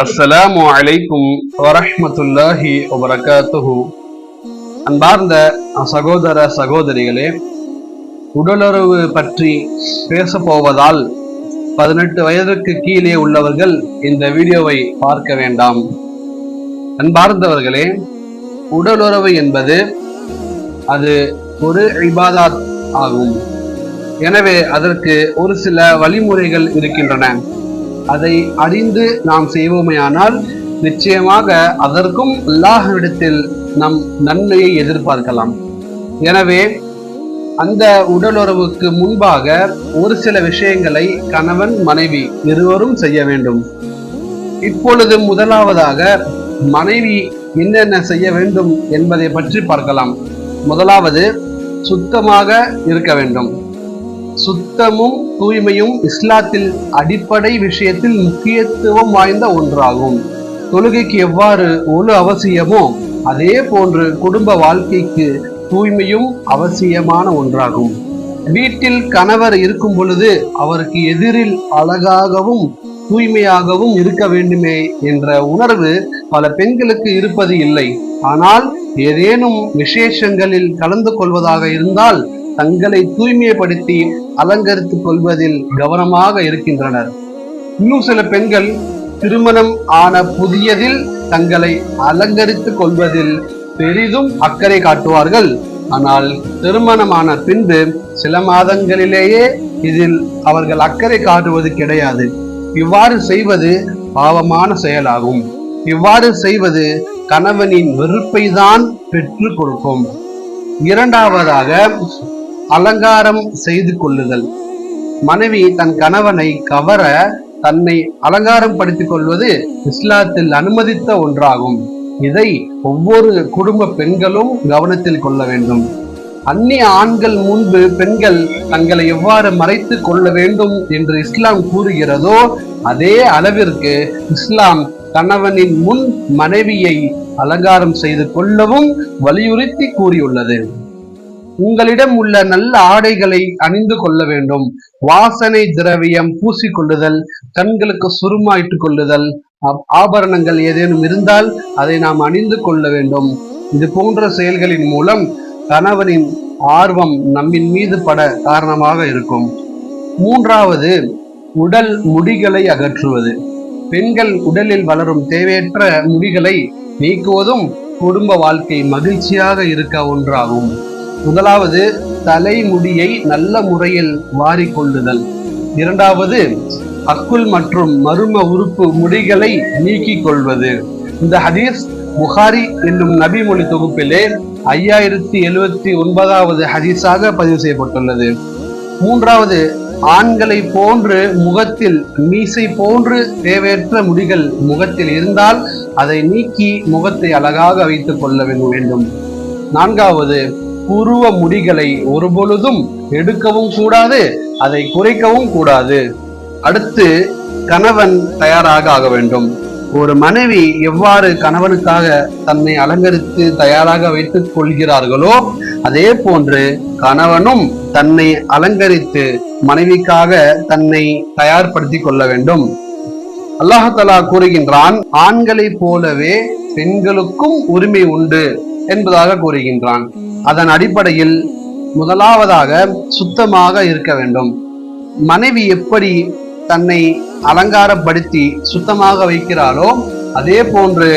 அஸ்ஸலாமு அலைக்கும் வரஹ்மத்துல்லாஹி வபரகாத்துஹு. அன்பார்ந்த சகோதர சகோதரிகளே உடலுறவு பற்றி பேச போவதால் பதினெட்டு வயதுக்கு கீழே உள்ளவர்கள் இந்த வீடியோவை பார்க்க வேண்டாம். அன்பார்ந்தவர்களே உடலுறவு என்பது அது ஒரு இபாதாத் ஆகும். எனவே அதற்கு ஒரு சில வழிமுறைகள் இருக்கின்றன. அதை அறிந்து நாம் செய்வோமேயானால் நிச்சயமாக அதற்கும் அல்லாஹ்விடத்தில் நம் நன்மையை எதிர்பார்க்கலாம். எனவே அந்த உடலுறவுக்கு முன்பாக ஒரு சில விஷயங்களை கணவன் மனைவி இருவரும் செய்ய வேண்டும். இப்பொழுது முதலாவதாக மனைவி என்னென்ன செய்ய வேண்டும் என்பதை பற்றி பார்க்கலாம். முதலாவது சுத்தமாக இருக்க வேண்டும். சுத்தமும் தூய்மையும் இஸ்லாத்தில் அடிப்படை விஷயத்தில் முக்கியத்துவம் வாய்ந்த ஒன்றாகும். தொழுகைக்கு எவ்வாறு ஒழு அவசியமோ அதே போன்று குடும்ப வாழ்க்கைக்கு தூய்மையும் அவசியமான ஒன்றாகும். வீட்டில் கணவர் இருக்கும் பொழுது அவருக்கு எதிரில் அழகாகவும் தூய்மையாகவும் இருக்க வேண்டுமே என்ற உணர்வு பல பெண்களுக்கு இருப்பது இல்லை. ஆனால் ஏதேனும் விசேஷங்களில் கலந்து கொள்வதாக இருந்தால் தங்களை தூய்மைப்படுத்தி அலங்கரித்துக் கொள்வதில் கவனமாக இருக்கின்றனர். இன்னும் சில பெண்கள் திருமணம் ஆன புதியதில் தங்களை அலங்கரித்துக் கொள்வதில் பெரிதும் அக்கறை காட்டுவார்கள். ஆனால் திருமணமான பின்பு சில மாதங்களிலேயே இதில் அவர்கள் அக்கறை காட்டுவது கிடையாது. இவ்வாறு செய்வது பாவமான செயலாகும். இவ்வாறு செய்வது கணவனின் வெறுப்பை தான் பெற்று கொடுக்கும். இரண்டாவதாக அலங்காரம் செய்து கொள்ளுதல். மனைவி தன் கணவனை கவர தன்னை அலங்காரம் படுத்திக் கொள்வது இஸ்லாத்தில் அனுமதித்த ஒன்றாகும். இதை ஒவ்வொரு குடும்ப பெண்களும் கவனத்தில் கொள்ள வேண்டும். அந்நிய ஆண்கள் முன்பு பெண்கள் தங்களை எவ்வாறு மறைத்து கொள்ள வேண்டும் என்று இஸ்லாம் கூறுகிறதோ அதே அளவிற்கு இஸ்லாம் கணவனின் முன் மனைவியை அலங்காரம் செய்து கொள்ளவும் வலியுறுத்தி கூறியுள்ளது. உங்களிடம் உள்ள நல்ல ஆடைகளை அணிந்து கொள்ள வேண்டும். வாசனை திரவியம் பூசிக்கொள்ளுதல் கண்களுக்கு சுருமாயிட்டுக் கொள்ளுதல் ஆபரணங்கள் ஏதேனும் இருந்தால் அதை நாம் அணிந்து கொள்ள வேண்டும். இது போன்ற செயல்களின் மூலம் கணவனின் ஆர்வம் நம்மின் மீது பட காரணமாக இருக்கும். மூன்றாவது உடல் முடிகளை அகற்றுவது. பெண்கள் உடலில் வளரும் தேவையற்ற முடிகளை நீக்குவதும் குடும்ப வாழ்க்கை மகிழ்ச்சியாக இருக்க ஒன்றாகும். முதலாவது தலைமுடியை நல்ல முறையில் வாரிக்கொள்ளுதல். இரண்டாவது அக்குள் மற்றும் மரும உறுப்பு முடிகளை நீக்கிக் கொள்வது இந்த ஹதீஸ் புகாரி என்னும் நபிமொழி தொகுப்பிலே ஐயாயிரத்தி எழுபத்தி ஒன்பதாவது ஹதீஸாக பதிவு செய்யப்பட்டுள்ளது. மூன்றாவது ஆண்களை போன்று முகத்தில் மீசை போன்று தேவையற்ற முடிகள் முகத்தில் இருந்தால் அதை நீக்கி முகத்தை அழகாக வைத்துக் கொள்ள வேண்டும். நான்காவது புருவ முடிகளை ஒருபொழுதும் எடுக்கவும் கூடாது அதை குறைக்கவும் கூடாது. அடுத்து கணவன் தயாராக ஆக வேண்டும். ஒரு மனைவி எவ்வாறு கணவனுக்காக தன்னை அலங்கரித்து தயாராக வைத்துக் கொள்கிறார்களோ அதே போன்று கணவனும் தன்னை அலங்கரித்து மனைவிக்காக தன்னை தயார்படுத்திக் கொள்ள வேண்டும். அல்லாஹலா கூறுகின்றான் ஆண்களைப் போலவே பெண்களுக்கும் உரிமை உண்டு. என்பதாக கூறுகின்றான். அதன் அடிப்படையில் முதலாவதாக சுத்தமாக இருக்க வேண்டும். மனைவி எப்படி தன்னை அலங்காரப்படுத்தி சுத்தமாக வைக்கிறாளோ அதே போன்று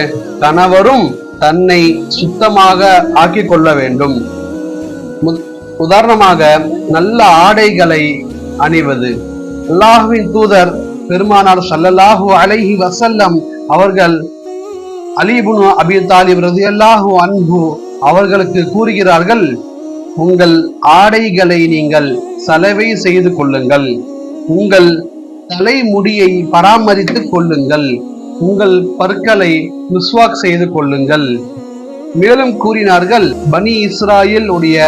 கணவரும் தன்னை சுத்தமாக ஆக்கிக் கொள்ள வேண்டும். உதாரணமாக நல்ல ஆடைகளை அணிவது. அல்லாஹுவின் தூதர் பெருமானார் சல்லல்லாஹு அலைஹி வசல்லம் அவர்கள் அலிபுனு அபி தாலிப் ரதியல்லாஹு அன்பு அவர்களுக்கு கூறுகிறார்கள் உங்கள் ஆடைகளை நீங்கள் சலவை செய்து கொள்ளுங்கள். உங்கள் தலைமுடியை பராமரித்துக் கொள்ளுங்கள். உங்கள் பற்களை மிஸ்வாக் செய்து கொள்ளுங்கள். மேலும் கூறினார்கள் பனி இஸ்ராயில் உடைய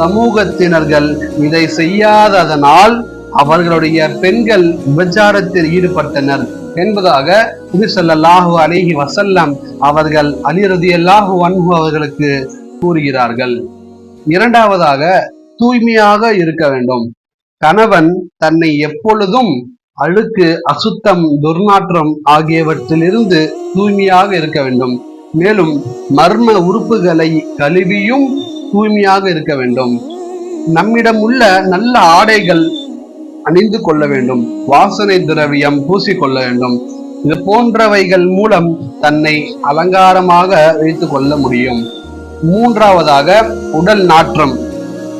சமூகத்தினர்கள் இதை செய்யாததனால் அவர்களுடைய பெண்கள் விபச்சாரத்தில் ஈடுபட்டனர். என்பதாக திருசல்லாஹு ஸல்லல்லாஹு வசல்லம் அவர்கள் அலி அல்லாஹு அன்ஹு அவர்களுக்கு கூறுகிறார்கள். இரண்டாவதாக தூய்மையாக இருக்க வேண்டும். கணவன் தன்னை எப்பொழுதும் அழுக்கு அசுத்தம் துர்நாற்றம் ஆகியவற்றிலிருந்து தூய்மையாக இருக்க வேண்டும். மேலும் மர்ம உறுப்புகளை கழுவியும் தூய்மையாக இருக்க வேண்டும். நம்மிடம் உள்ள நல்ல ஆடைகள் அணிந்து கொள்ள வேண்டும். வாசனை திரவியம் பூசிக்கொள்ள வேண்டும். இது போன்றவைகள் மூலம் தன்னை அலங்காரமாக வைத்துக் கொள்ள முடியும். மூன்றாவதாக உடல் நாற்றம்.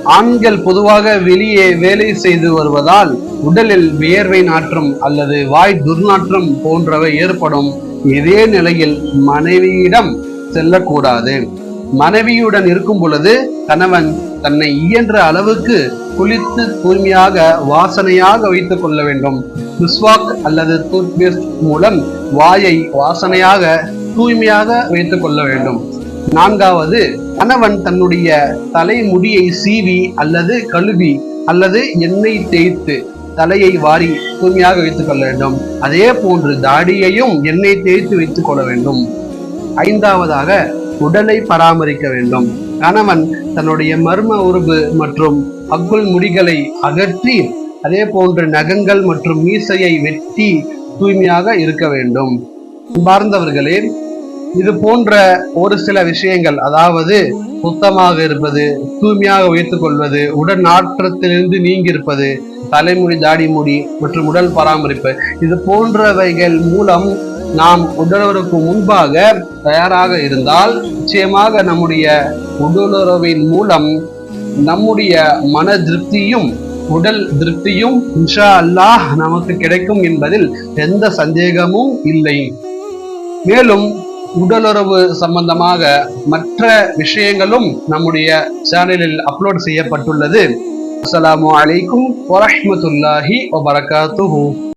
ஆண்கள் பொதுவாக வெளியே வேலை செய்து வருவதால் உடலில் வியர்வை நாற்றம் அல்லது வாய் துர்நாற்றம் போன்றவை ஏற்படும். இதே நிலையில் மனைவியிடம் செல்லக்கூடாது. மனைவியுடன் இருக்கும் பொழுது கணவன் தன்னை இயன்ற அளவுக்கு குளித்து தூய்மையாக வாசனையாக வைத்துக் கொள்ள வேண்டும். மிஸ்வாக் அல்லது டூத்பேஸ்ட் மூலம் வாயை வாசனையாக தூய்மையாக வைத்துக் கொள்ள வேண்டும். நான்காவது கணவன் தன்னுடைய தலைமுடியை சீவி அல்லது கழுவி அல்லது எண்ணெய் தேய்த்து தலையை வாரி தூய்மையாக வைத்துக் கொள்ள வேண்டும். அதே போன்று தாடியையும் எண்ணெய் தேய்த்து வைத்துக் கொள்ள வேண்டும். ஐந்தாவதாக உடலை பராமரிக்க வேண்டும். கணவன் தன்னுடைய மர்ம உருவு மற்றும் அக்குள் முடிகளை அகற்றி அதே போன்று நகங்கள் மற்றும் மீசையை வெட்டி தூய்மையாக இருக்க வேண்டும். பார்ந்தவர்களே இது போன்ற ஒரு சில விஷயங்கள் அதாவது சுத்தமாக இருப்பது தூய்மையாக வைத்துக் கொள்வது உடல் நாற்றத்திலிருந்து நீங்கி இருப்பது தலைமுடி தாடி முடி மற்றும் உடல் பராமரிப்பு இது போன்றவைகள் மூலம் நாம் உடலுறவுக்கு முன்பாக தயாராக இருந்தால் நிச்சயமாக நம்முடைய உடலுறவின் மூலம் நம்முடைய மன திருப்தியும் உடல் திருப்தியும் இன்ஷா அல்லாஹ் நமக்கு கிடைக்கும் என்பதில் எந்த சந்தேகமும் இல்லை. மேலும் உடலுறவு சம்பந்தமாக மற்ற விஷயங்களும் நம்முடைய சேனலில் அப்லோட் செய்யப்பட்டுள்ளது. அஸ்லாம் வலைக்கும் வரமத்துல்லாஹி வபரகாத்துஹு.